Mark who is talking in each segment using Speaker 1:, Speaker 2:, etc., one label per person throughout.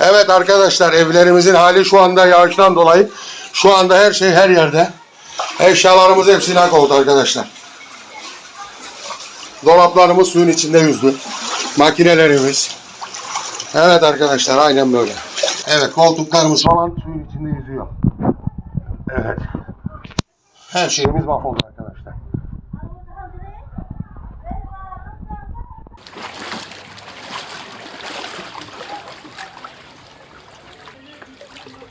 Speaker 1: Evet arkadaşlar evlerimizin hali şu anda yağıştan dolayı şu anda her şey her yerde. Eşyalarımız hepsine kovdu arkadaşlar. Dolaplarımız suyun içinde yüzdü. Makinelerimiz. Evet arkadaşlar aynen böyle. Evet koltuklarımız falan suyun içinde yüzüyor. Evet. Her şeyimiz mahvoldu arkadaşlar.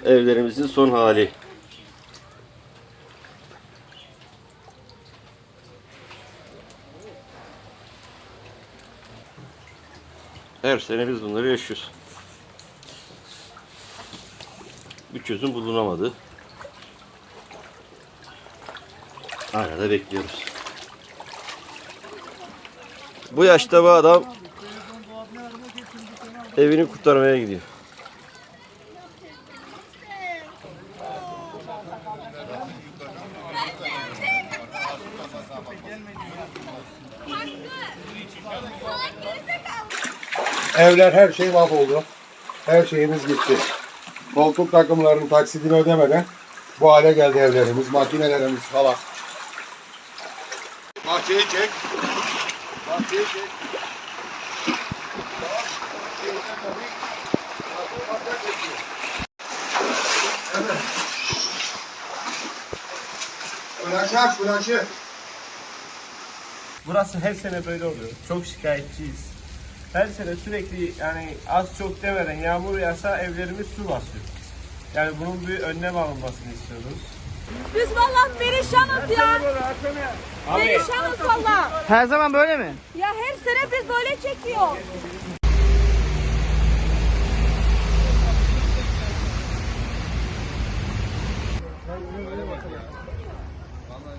Speaker 2: Evlerimizin son hali. Her sene biz bunları yaşıyoruz. Bir çözüm bulunamadı. Hala da bekliyoruz. Bu yaşta bu adam evini kurtarmaya gidiyor.
Speaker 1: Evler her şey mahvoldu. Her şeyimiz gitti. Koltuk takımlarının taksidini ödemeden bu hale geldi evlerimiz, makinelerimiz falan. Bahçeyi çek. Bahçeyi çek. Flaşı aç, flaşı.
Speaker 3: Burası her sene böyle oluyor. Çok şikayetçiyiz. Her sene sürekli yani az çok demeden yağmur yağsa evlerimiz su basıyor. Yani bunun bir önlem alınmasını istiyoruz.
Speaker 4: Biz vallahi perişanız ya. Perişanız vallahi.
Speaker 5: Her zaman böyle mi?
Speaker 4: Ya her sene biz böyle çekiyor.